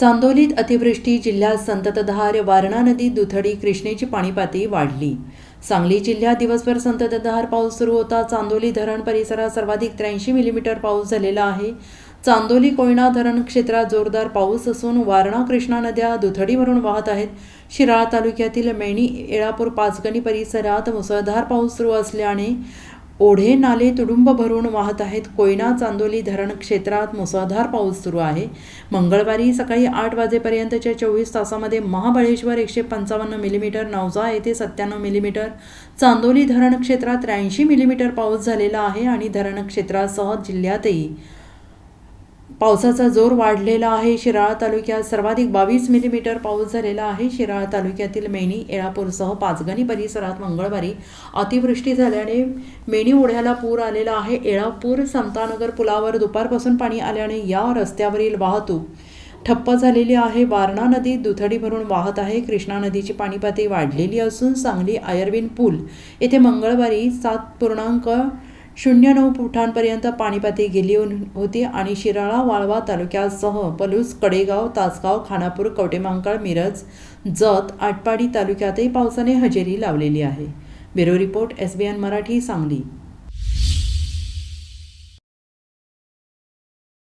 चांदोलीत अतिवृष्टी जिल्ह्यात संततधार वारणा नदी दुथडी कृष्णेची पाणी पातळी वाढली. सांगली जिल्ह्यात दिवसभर संततधार पाऊस सुरू होता. चांदोली धरण परिसरात सर्वाधिक त्र्याऐंशी मिलीमीटर पाऊस झालेला आहे. चांदोली कोयना धरण क्षेत्रात जोरदार पाऊस असून वारणा कृष्णा नद्या दुथडीवरून वाहत आहेत. शिराळा तालुक्यातील मेणी येळापूर पाचगणी परिसरात मुसळधार पाऊस सुरू असल्याने ओढे नाले तुडुंब भरून वाहत आहेत. कोयना चांदोली धरण क्षेत्रात मुसळधार पाऊस सुरू आहे. मंगळवारी सकाळी आठ वाजेपर्यंतच्या चोवीस तासामध्ये महाबळेश्वर एकशे पंचावन्न मिलीमीटर नवजा येथे सत्त्याण्णव मिलीमीटर चांदोली धरण क्षेत्रात त्र्याऐंशी मिलीमीटर पाऊस झालेला आहे आणि धरण क्षेत्रासह जिल्ह्यातही पावसाचा जोर वाढलेला आहे. शिराळा तालुक्यात सर्वाधिक बावीस मिलीमीटर पाऊस झालेला आहे. शिराळा तालुक्यातील मेणी येळापूरसह पाचगणी परिसरात मंगळवारी अतिवृष्टी झाल्याने मेणी ओढ्याला पूर आलेला आहे. येळापूर समतानगर पुलावर दुपारपासून पाणी आल्याने या रस्त्यावरील वाहतूक ठप्प झालेली आहे. वारणा नदी दुथडी भरून वाहत आहे. कृष्णा नदीची पाणीपातळी वाढलेली असून सांगली आयर्विन पूल येथे मंगळवारी सात पूर्णांक शून्य नऊ फुटांपर्यंत पाणीपाती गेली होती आणि शिराळा वाळवा तालुक्यासह पलूस कडेगाव तासगाव खानापूर कवटेमांकाळ मिरज जत आटपाडी तालुक्यातही पावसाने हजेरी लावलेली आहे. Bureau report S B N Marathi Sangli.